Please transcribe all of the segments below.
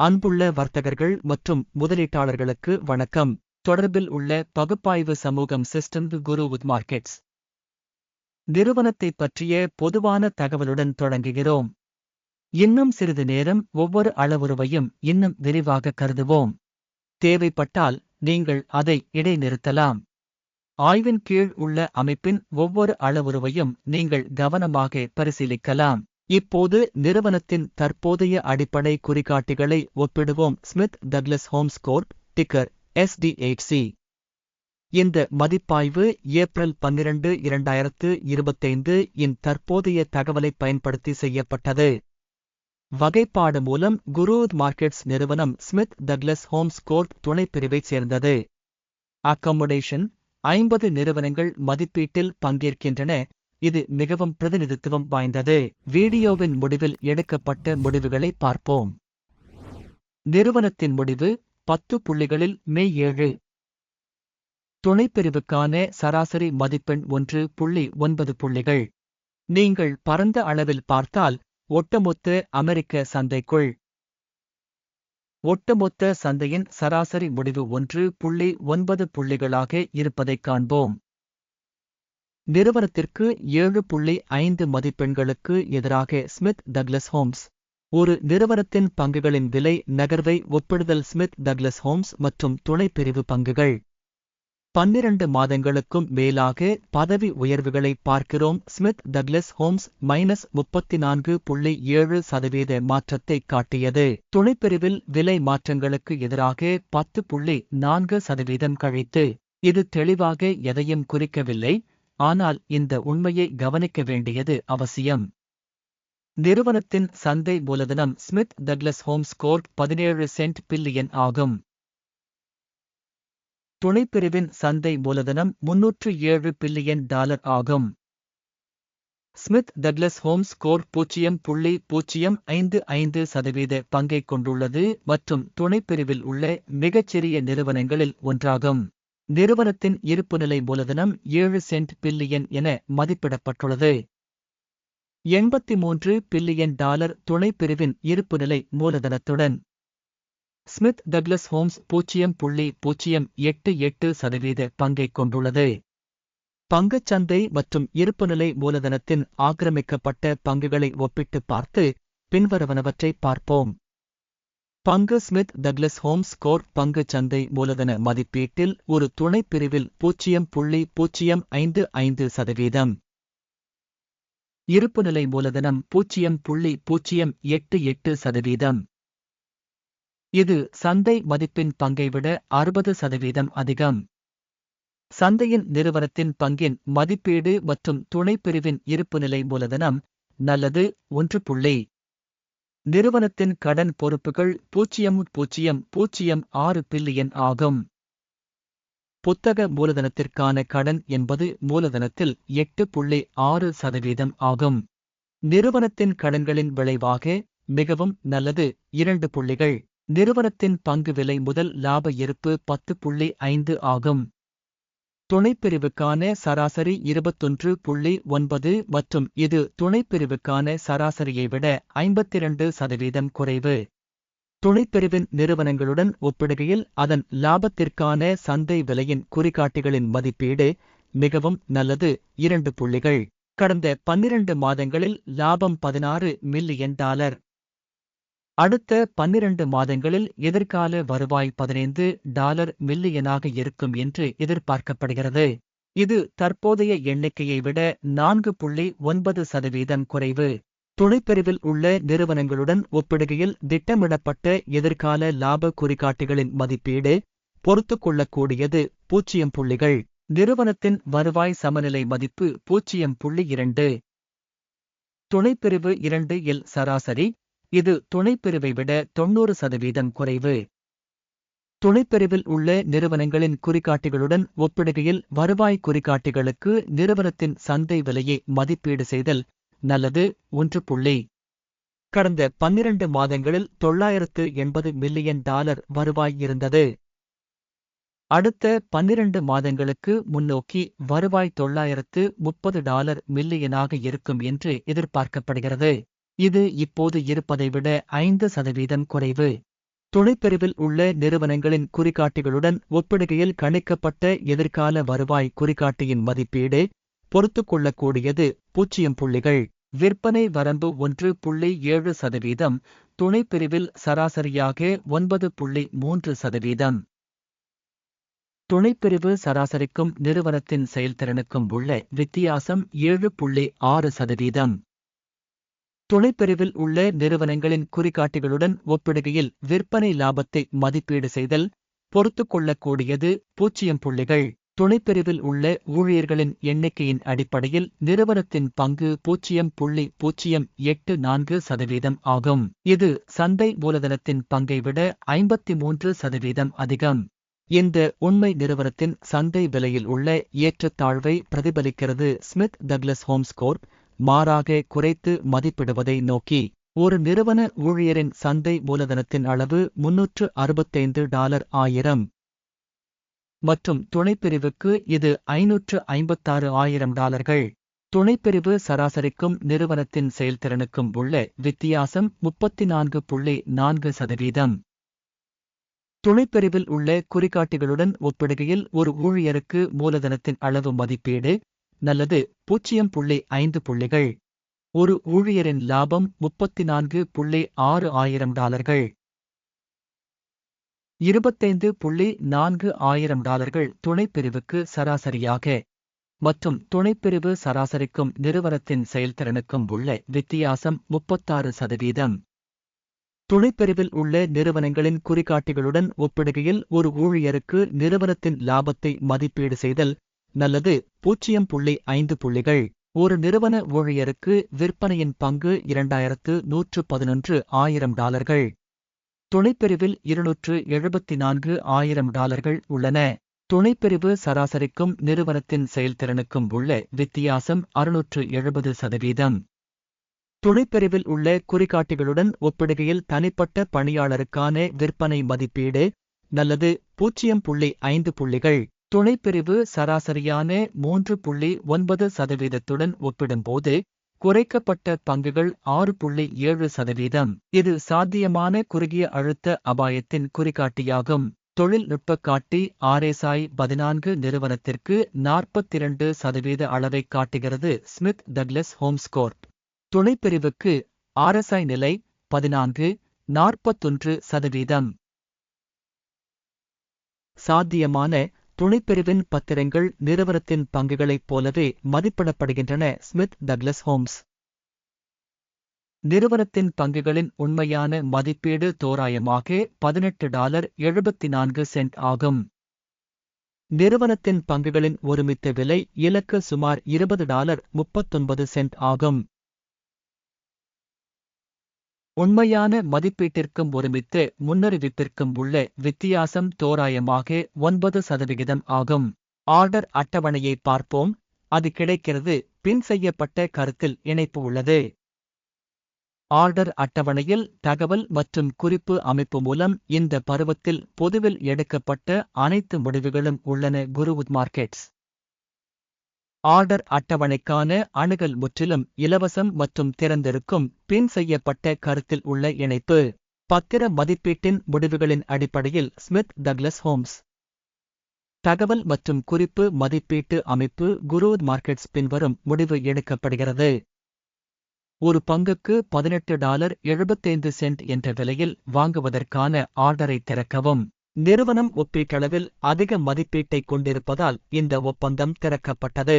அன்புள்ள வர்த்தகர்கள் மற்றும் முதலீட்டாளர்களுக்கு வணக்கம். தொடர்பில் உள்ள பகுப்பாய்வு சமூகம் சிஸ்டம் குரு உத் மார்க்கெட்ஸ் நிறுவனத்தைப் பற்றிய பொதுவான தகவலுடன் தொடங்குகிறோம். இன்னும் சிறிது நேரம் ஒவ்வொரு அளவுருவையும் இன்னும் விரிவாக கருதுவோம். தேவைப்பட்டால் நீங்கள் அதை இடைநிறுத்தலாம். ஆய்வின் கீழ் உள்ள அமைப்பின் ஒவ்வொரு அளவுருவையும் நீங்கள் கவனமாக பரிசீலிக்கலாம். இப்போது நிறுவனத்தின் தற்போதைய அடிப்படை குறிகாட்டிகளை ஒப்பிடுவோம். Smith Douglas Homes Corp ticker SDHC இந்த மதிப்பாய்வு ஏப்ரல் பன்னிரண்டு இரண்டாயிரத்து இருபத்தைந்து இன் தற்போதைய தகவலை பயன்படுத்தி செய்யப்பட்டது. வகைப்பாடு மூலம் குரூத் மார்க்கெட்ஸ் நிறுவனம் ஸ்மித் டக்லஸ் ஹோம்ஸ் கோர்ப் துணைப்பிரிவைச் சேர்ந்தது. அக்கமடேஷன் ஐம்பது நிறுவனங்கள் மதிப்பீட்டில் பங்கேற்கின்றன. இது மிகவும் பிரதிநிதித்துவம் வாய்ந்தது. வீடியோவின் முடிவில் எடுக்கப்பட்ட முடிவுகளை பார்ப்போம். நிறுவனத்தின் முடிவு பத்து புள்ளிகளில் மே ஏழு. துணைப்பிரிவுக்கான சராசரி மதிப்பெண் ஒன்று புள்ளி ஒன்பது புள்ளிகள். நீங்கள் பரந்த அளவில் பார்த்தால் ஒட்டுமொத்த அமெரிக்க சந்தைக்குள். ஒட்டுமொத்த சந்தையின் சராசரி முடிவு ஒன்று புள்ளி ஒன்பது புள்ளிகளாக இருப்பதைக் காண்போம். நிறுவனத்திற்கு ஏழு புள்ளி ஐந்து மதிப்பெண்களுக்கு எதிராக ஸ்மித் டக்லஸ் ஹோம்ஸ். ஒரு நிறுவனத்தின் பங்குகளின் விலை நகர்வை ஒப்பிடுதல் ஸ்மித் டக்லஸ் ஹோம்ஸ் மற்றும் துணைப்பிரிவு பங்குகள். பன்னிரண்டு மாதங்களுக்கும் மேலாக பதவி உயர்வுகளை பார்க்கிறோம். ஸ்மித் டக்லஸ் ஹோம்ஸ் மைனஸ் முப்பத்தி நான்கு புள்ளி ஏழு சதவீத மாற்றத்தை காட்டியது. துணைப்பிரிவில் விலை மாற்றங்களுக்கு எதிராக பத்து புள்ளி நான்கு சதவீதம் கழித்து இது தெளிவாக எதையும் குறிக்கவில்லை. ஆனால் இந்த உண்மையை கவனிக்க வேண்டியது அவசியம். நிறுவனத்தின் சந்தை மூலதனம் ஸ்மித் டக்லஸ் ஹோம்ஸ் கோர்ட் பதினேழு சென்ட் பில்லியன் ஆகும். துணைப்பிரிவின் சந்தை மூலதனம் முன்னூற்று ஏழு பில்லியன் டாலர் ஆகும். ஸ்மித் டக்லஸ் ஹோம்ஸ் கோர் பூஜ்ஜியம் புள்ளி பூஜ்ஜியம் ஐந்து ஐந்து சதவீத பங்கை கொண்டுள்ளது மற்றும் துணைப்பிரிவில் உள்ள மிகச்சிறிய நிறுவனங்களில் ஒன்றாகும். நிறுவனத்தின் இருப்புநிலை மூலதனம் ஏழு சென்ட் பில்லியன் என மதிப்பிடப்பட்டுள்ளது. எண்பத்தி மூன்று பில்லியன் டாலர் துணைப்பிரிவின் இருப்புநிலை மூலதனத்துடன் ஸ்மித் டக்லஸ் ஹோம்ஸ் பூஜ்ஜியம் புள்ளி பூஜ்ஜியம் எட்டு எட்டு சதவீத பங்கை கொண்டுள்ளது. பங்குச்சந்தை மற்றும் இருப்புநிலை மூலதனத்தின் ஆக்கிரமிக்கப்பட்ட பங்குகளை ஒப்பிட்டு பார்த்து பின்வருவனவற்றை பார்ப்போம். பங்கு ஸ்மித் டக்ளஸ் ஹோம்ஸ் கோர் பங்கு சந்தை மூலதன மதிப்பீட்டில் ஒரு துணைப்பிரிவில் பூஜ்ஜியம் புள்ளி பூஜ்ஜியம் ஐந்து ஐந்து சதவீதம். இருப்புநிலை மூலதனம் பூஜ்ஜியம் புள்ளி பூஜ்ஜியம் எட்டு எட்டு சதவீதம். இது சந்தை மதிப்பின் பங்கை விட அறுபது சதவீதம் அதிகம். சந்தையின் நிறுவனத்தின் பங்கின் மதிப்பீடு மற்றும் துணைப்பிரிவின் இருப்புநிலை மூலதனம் நல்லது ஒன்று புள்ளி நிறுவனத்தின் கடன் பொறுப்புகள் பூஜ்ஜியம் பூஜ்ஜியம் பூஜ்ஜியம் ஆறு பில்லியன் ஆகும். புத்தக மூலதனத்திற்கான கடன் என்பது மூலதனத்தில் எட்டு புள்ளி ஆறு சதவீதம் ஆகும். நிறுவனத்தின் கடன்களின் விளைவாக மிகவும் நல்லது. இரண்டு புள்ளிகள். நிறுவனத்தின் பங்கு விலை முதல் லாப இருப்பு பத்து புள்ளி ஐந்து ஆகும். துணைப்பிரிவுக்கான சராசரி இருபத்தொன்று புள்ளி ஒன்பது மற்றும் இது துணைப்பிரிவுக்கான சராசரியை விட ஐம்பத்திரண்டு சதவீதம் குறைவு. துணைப்பிரிவின் நிறுவனங்களுடன் ஒப்பிடுகையில் அதன் லாபத்திற்கான சந்தை விலையின் குறிகாட்டிகளின் மதிப்பீடு மிகவும் நல்லது. இரண்டு புள்ளிகள். கடந்த பன்னிரண்டு மாதங்களில் லாபம் பதினாறு மில்லியன் டாலர். அடுத்த பன்னிரண்டு மாதங்களில் எதிர்கால வருவாய் பதினைந்து டாலர் மில்லியனாக இருக்கும் என்று எதிர்பார்க்கப்படுகிறது. இது தற்போதைய எண்ணிக்கையை விட நான்கு புள்ளி ஒன்பது சதவீதம் குறைவு. துணைப்பிரிவில் உள்ள நிறுவனங்களுடன் ஒப்பிடுகையில் திட்டமிடப்பட்ட எதிர்கால லாப குறிகாட்டிகளின் மதிப்பீடு பொறுத்துக் கொள்ளக்கூடியது பூஜ்ஜியம் புள்ளிகள். நிறுவனத்தின் வருவாய் சமநிலை மதிப்பு பூஜ்ஜியம் புள்ளி இரண்டு. துணைப்பிரிவு இரண்டு இல் சராசரி இது துணைப்பிரிவை விட தொன்னூறு சதவீதம் குறைவு. துணைப்பிரிவில் உள்ள நிறுவனங்களின் குறிகாட்டிகளுடன் ஒப்பிடுகையில் வருவாய் குறிகாட்டிகளுக்கு நிறுவனத்தின் சந்தை விலையை மதிப்பீடு செய்தல் நல்லது ஒன்று புள்ளி. கடந்த பன்னிரண்டு மாதங்களில் தொள்ளாயிரத்து எண்பது மில்லியன் டாலர் வருவாய் இருந்தது. அடுத்த பன்னிரண்டு மாதங்களுக்கு முன்னோக்கி வருவாய் தொள்ளாயிரத்து முப்பது டாலர் மில்லியனாக இருக்கும் என்று எதிர்பார்க்கப்படுகிறது. இது இப்போது இருப்பதை விட ஐந்து சதவீதம் குறைவு. துணைப்பிரிவில் உள்ள நிறுவனங்களின் குறிகாட்டிகளுடன் ஒப்பிடுகையில் கணிக்கப்பட்ட எதிர்கால வருவாய் குறிகாட்டியின் மதிப்பீடு பொறுத்துக்கொள்ளக்கூடியது பூஜ்ஜியம் புள்ளிகள். விற்பனை வரம்பு ஒன்று புள்ளி ஏழு சதவீதம் துணைப்பிரிவில் சராசரியாக ஒன்பது புள்ளி மூன்று சதவீதம். துணைப்பிரிவு சராசரிக்கும் நிறுவனத்தின் செயல்திறனுக்கும் உள்ள வித்தியாசம் ஏழு புள்ளி ஆறு சதவீதம். துணைப்பிரிவில் உள்ள நிறுவனங்களின் குறிகாட்டிகளுடன் ஒப்பிடுகையில் விற்பனை லாபத்தை மதிப்பீடு செய்தல் பொறுத்துக்கொள்ளக்கூடியது பூஜ்ஜியம் புள்ளிகள். துணைப்பிரிவில் உள்ள ஊழியர்களின் எண்ணிக்கையின் அடிப்படையில் நிறுவனத்தின் பங்கு பூஜ்ஜியம் புள்ளி பூஜ்ஜியம் எட்டு நான்கு சதவீதம் ஆகும். இது சந்தை மூலதனத்தின் பங்கை விட ஐம்பத்தி மூன்று சதவீதம் அதிகம். இந்த உண்மை நிறுவனத்தின் சந்தை விலையில் உள்ள ஏற்றத்தாழ்வை பிரதிபலிக்கிறது ஸ்மித் டக்லஸ் ஹோம்ஸ்கோர்ப் மாறாக குறைத்து மதிப்பிடுவதை நோக்கி ஒரு நிறுவன ஊழியரின் சந்தை மூலதனத்தின் அளவு முன்னூற்று அறுபத்தைந்து டாலர் ஆயிரம். மற்றும் துணைப்பிரிவுக்கு இது ஐநூற்று ஐம்பத்தாறு ஆயிரம் டாலர்கள். துணைப்பிரிவு சராசரிக்கும் நிறுவனத்தின் செயல்திறனுக்கும் உள்ள வித்தியாசம் முப்பத்தி நான்கு புள்ளி நான்கு சதவீதம். துணைப்பிரிவில் உள்ள குறிகாட்டிகளுடன் ஒப்பிடுகையில் ஒரு ஊழியருக்கு மூலதனத்தின் அளவு மதிப்பீடு நல்லது. பூஜ்ஜியம் புள்ளி ஐந்து புள்ளிகள். ஒரு ஊழியரின் லாபம் முப்பத்தி நான்கு புள்ளி ஆறு ஆயிரம் டாலர்கள். இருபத்தைந்து புள்ளி நான்கு ஆயிரம் டாலர்கள் துணைப்பிரிவுக்கு சராசரியாக. மற்றும் துணைப்பிரிவு சராசரிக்கும் நிறுவனத்தின் செயல்திறனுக்கும் உள்ள வித்தியாசம் முப்பத்தாறு சதவீதம். துணைப்பிரிவில் உள்ள நிறுவனங்களின் குறிகாட்டிகளுடன் ஒப்பிடுகையில் ஒரு ஊழியருக்கு நிறுவனத்தின் லாபத்தை மதிப்பீடு செய்தல் நல்லது. பூஜ்ஜியம் புள்ளி ஐந்து புள்ளிகள். ஒரு நிறுவன ஊழியருக்கு விற்பனையின் பங்கு இரண்டாயிரத்து நூற்று பதினொன்று ஆயிரம் டாலர்கள். துணைப்பிரிவில் இருநூற்று எழுபத்தி நான்கு ஆயிரம் டாலர்கள் உள்ளன. துணைப்பிரிவு சராசரிக்கும் நிறுவனத்தின் செயல்திறனுக்கும் உள்ள வித்தியாசம் அறுநூற்று எழுபது சதவீதம். துணைப்பிரிவில் உள்ள குறிகாட்டிகளுடன் ஒப்பிடுகையில் தனிப்பட்ட பணியாளருக்கான விற்பனை மதிப்பீடு. நல்லது. பூஜ்ஜியம் புள்ளி ஐந்து புள்ளிகள். துணைப்பிரிவு சராசரியான மூன்று புள்ளி ஒன்பது சதவீதத்துடன் ஒப்பிடும்போது குறைக்கப்பட்ட பங்குகள் ஆறு புள்ளி ஏழு சதவீதம். இது சாத்தியமான குறுகிய அழுத்த அபாயத்தின் குறிகாட்டியாகும். தொழில்நுட்ப காட்டி ஆர்எஸ்ஐ பதினான்கு நிறுவனத்திற்கு நாற்பத்திரண்டு சதவீத அளவை காட்டுகிறது ஸ்மித் டக்லஸ் ஹோம்ஸ்கோர்ப் துணைப்பிரிவுக்கு ஆர்எஸ்ஐ நிலை பதினான்கு நாற்பத்தொன்று சதவீதம். சாத்தியமான துணைப்பிரிவின் பத்திரங்கள் நிறுவனத்தின் பங்குகளைப் போலவே மதிப்பிடப்படுகின்றன. Smith Douglas Holmes. நிறுவனத்தின் பங்குகளின் உண்மையான மதிப்பீடு தோராயமாக பதினெட்டு டாலர் எழுபத்தி நான்கு சென்ட் ஆகும். நிறுவனத்தின் பங்குகளின் ஒருமித்த விலை இலக்கு சுமார் இருபது டாலர் முப்பத்தொன்பது சென்ட் ஆகும். உண்மையான மதிப்பீட்டிற்கும் ஒருமித்த முன்னறிவிப்பிற்கும் உள்ள வித்தியாசம் தோராயமாக ஒன்பது சதவிகிதம் ஆகும். ஆர்டர் அட்டவணையை பார்ப்போம். அது கிடைக்கிறது. பின் செய்யப்பட்ட கருத்தில் இணைப்பு உள்ளது. ஆர்டர் அட்டவணையில் தகவல் மற்றும் குறிப்பு அமைப்பு மூலம் இந்த பருவத்தில் பொதுவில் எடுக்கப்பட்ட அனைத்து முடிவுகளும் உள்ளன. குருவுத் மார்க்கெட்ஸ். ஆர்டர் அட்டவணைக்கான அணுகல் முற்றிலும் இலவசம் மற்றும் திறந்திருக்கும் பின் செய்யப்பட்ட கருத்தில் உள்ள இணைப்பு. பத்திர மதிப்பீட்டின் முடிவுகளின் அடிப்படையில் ஸ்மித் டக்லஸ் ஹோம்ஸ். தகவல் மற்றும் குறிப்பு மதிப்பீட்டு அமைப்பு குரூத் மார்க்கெட்ஸ் பின்வரும் முடிவு எடுக்கப்படுகிறது. ஒரு பங்குக்கு பதினெட்டு டாலர் எழுபத்தைந்து சென்ட் என்ற விலையில் வாங்குவதற்கான ஆர்டரை திறக்கவும். நிறுவனம் ஒப்பீட்டளவில் அதிக மதிப்பீட்டைக் கொண்டிருப்பதால் இந்த ஒப்பந்தம் திறக்கப்பட்டது.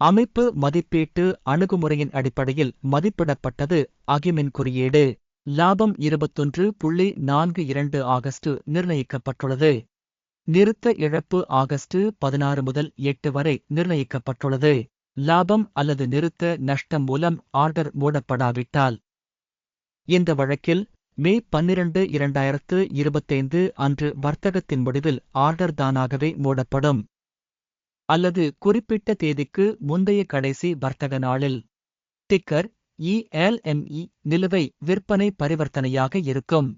அமைப்பு மதிப்பீட்டு அணுகுமுறையின் அடிப்படையில் மதிப்பிடப்பட்டது. அகிமின் குறியீடு லாபம் இருபத்தொன்று புள்ளி நான்கு இரண்டு ஆகஸ்ட் நிர்ணயிக்கப்பட்டுள்ளது. நிறுத்த இழப்பு ஆகஸ்ட் பதினாறு முதல் எட்டு வரை நிர்ணயிக்கப்பட்டுள்ளது. லாபம் அல்லது நிறுத்த நஷ்டம் மூலம் ஆர்டர் மூடப்படாவிட்டால். இந்த வழக்கில் மே பன்னிரண்டு இரண்டாயிரத்து இருபத்தைந்து அன்று வர்த்தகத்தின் முடிவில் ஆர்டர் தானாகவே மூடப்படும். அல்லது குறிப்பிட்ட தேதிக்கு முந்தைய கடைசி வர்த்தக நாளில். டிக்கர் இஎல்எம்இ நிலுவை விற்பனை பரிவர்த்தனையாக இருக்கும்.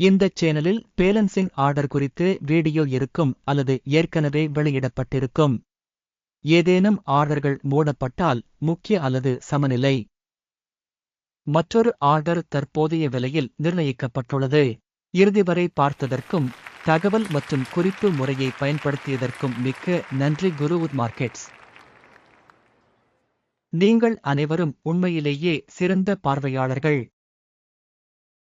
இந்த சேனலில் பேலன்சிங் ஆர்டர் குறித்து வீடியோ இருக்கும் அல்லது ஏற்கனவே வெளியிடப்பட்டிருக்கும். ஏதேனும் ஆர்டர்கள் மூடப்பட்டால் முக்கிய அல்லது சமநிலை. மற்றொரு ஆர்டர் தற்போதைய விலையில் நிர்ணயிக்கப்பட்டுள்ளது. இறுதி வரை பார்த்ததற்கும் தகவல் மற்றும் குறிப்பு முறையை பயன்படுத்தியதற்கும் மிக்க நன்றி குருவுத் மார்க்கெட்ஸ். நீங்கள் அனைவரும் உண்மையிலேயே சிறந்த பார்வையாளர்கள்.